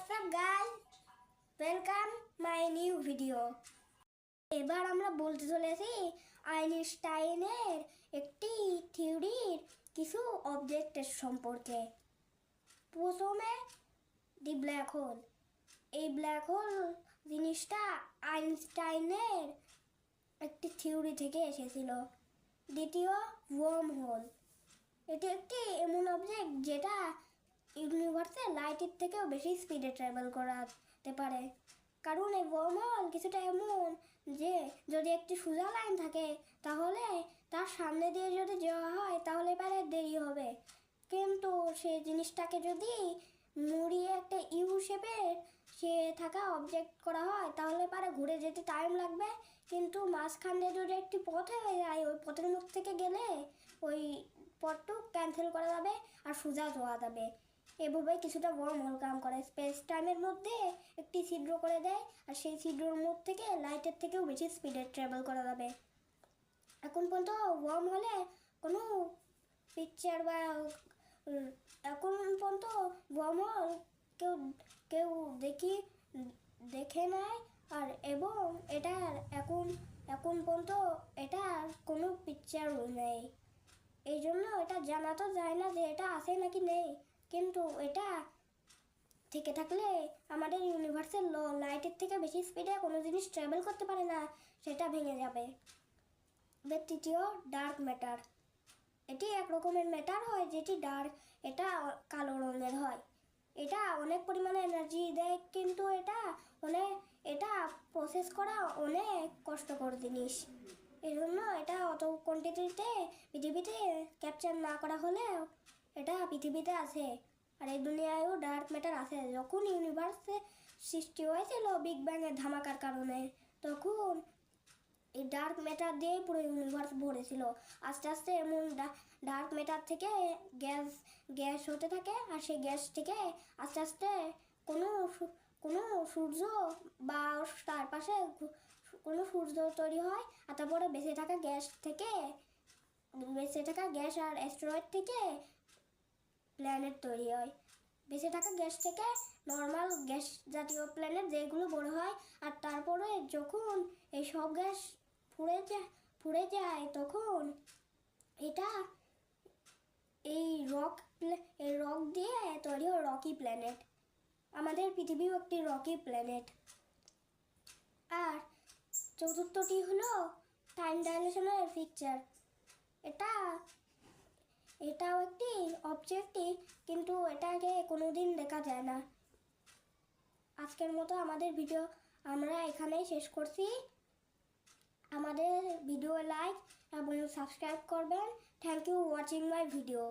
WhatsApp guys welcome my new video এবার আমরা বলতে চলেছি আইনস্টাইনের একটি থিওরির কিছু অবজেক্টের সম্পর্কে। প্রথমে দি ব্ল্যাক হোল এই ব্ল্যাক হোল জিনিসটা আইনস্টাইনের একটি থিওরি থেকে এসেছিল। দ্বিতীয় ওয়ার্ম হোল এটি একটি এমন অবজেক্ট যেটা ইউনিভার্সে লাইটের থেকেও বেশি স্পিডে ট্রাভেল করাতে পারে। কারণ এই ওয়ার্মহোল কিছুটা এমন যে, যদি একটি সোজা লাইন থাকে, তাহলে তার সামনে দিয়ে যদি যাওয়া হয়, তাহলে পারে দেরি হবে। কিন্তু সেই জিনিসটাকে যদি মুড়িয়ে একটা ইউ শেপের সে থাকা অবজেক্ট করা হয়, তাহলে পারে ঘুরে যেতে টাইম লাগবে। কিন্তু মাঝখান যদি একটি পথ হয়ে যায়, ওই পথের মুখ থেকে গেলে ওই পথটু ক্যান্সেল করা যাবে আর সোজা যাওয়া যাবে। এভাবে কিছুটা বড় মহল কাম করে স্পেস টাইমের মধ্যে একটি ছিদ্র করে দেয় আর সেই ছিদ্রর মুখ থেকে লাইটের থেকেও বেশি স্পিডে ট্রাভেল করা যাবে। এখন পর্যন্ত ওয়ার্ম হলে কোনো পিকচার বা, এখন পর্যন্ত ওয়ার্ম হল কেউ কেউ দেখি, দেখে নেয় আর এবং এটার এখন এখন পর্যন্ত এটার কোনো পিকচার নেই। এই জন্য এটা জানা তো যায় না যে এটা আছে নাকি নেই। কিন্তু এটা থেকে থাকলে আমাদের ইউনিভার্সের ল লাইটের থেকে বেশি স্পিডে কোনো জিনিস ট্রাভেল করতে পারে না, সেটা ভেঙে যাবে। এবার তৃতীয় ডার্ক ম্যাটার এটি এক রকমের ম্যাটার হয় যেটি ডার্ক এটা কালো রঙের হয়। এটা অনেক পরিমাণে এনার্জি দেয়, কিন্তু এটা অনেক এটা প্রসেস করা অনেক কষ্টকর জিনিস। এই জন্য এটা অত কোয়ান্টিটিতে পৃথিবীতে ক্যাপচার না করা হলেও এটা পৃথিবীতে আছে। আর এই দুনিয়ায়ও ডার্ক ম্যাটার আছে। যখন ইউনিভার্সে সৃষ্টি হয়েছিল বিগ ব্যাংয়ের ধামাকার কারণে, তখন এই ডার্ক ম্যাটার দিয়ে পুরো ইউনিভার্স ভরেছিল। আস্তে আস্তে এমন ডার্ক ম্যাটার থেকে গ্যাস গ্যাস হতে থাকে আর সেই গ্যাস থেকে আস্তে আস্তে কোনো কোনো সূর্য বা তার পাশে কোনো সূর্য তৈরি হয় আর তারপরে বেঁচে থাকা গ্যাস থেকে, বেঁচে থাকা গ্যাস আর অ্যাস্ট্রয়েড থেকে প্ল্যানেট তৈরি হয়। বেঁচে থাকা গ্যাস থেকে নর্মাল গ্যাস জাতীয় প্ল্যানেট যেগুলো বড় হয়, আর তারপরে যখন এই সব গ্যাস ফুড়ে যায় ফুড়ে যায়, তখন এটা এই রক এই রক দিয়ে তৈরি হয় রকি প্ল্যানেট আমাদের পৃথিবীও একটি রকি প্ল্যানেট আর চতুর্থটি হলো টাইম ডাইলেশনের পিকচার এটা এটাও একটি অবজেক্টিভ কিন্তু এটাকে কোনো দিন দেখা যায় না। আজকের মতো আমাদের ভিডিও আমরা এখানেই শেষ করছি। আমাদের ভিডিও লাইক এবং সাবস্ক্রাইব করবেন। Thank you watching my video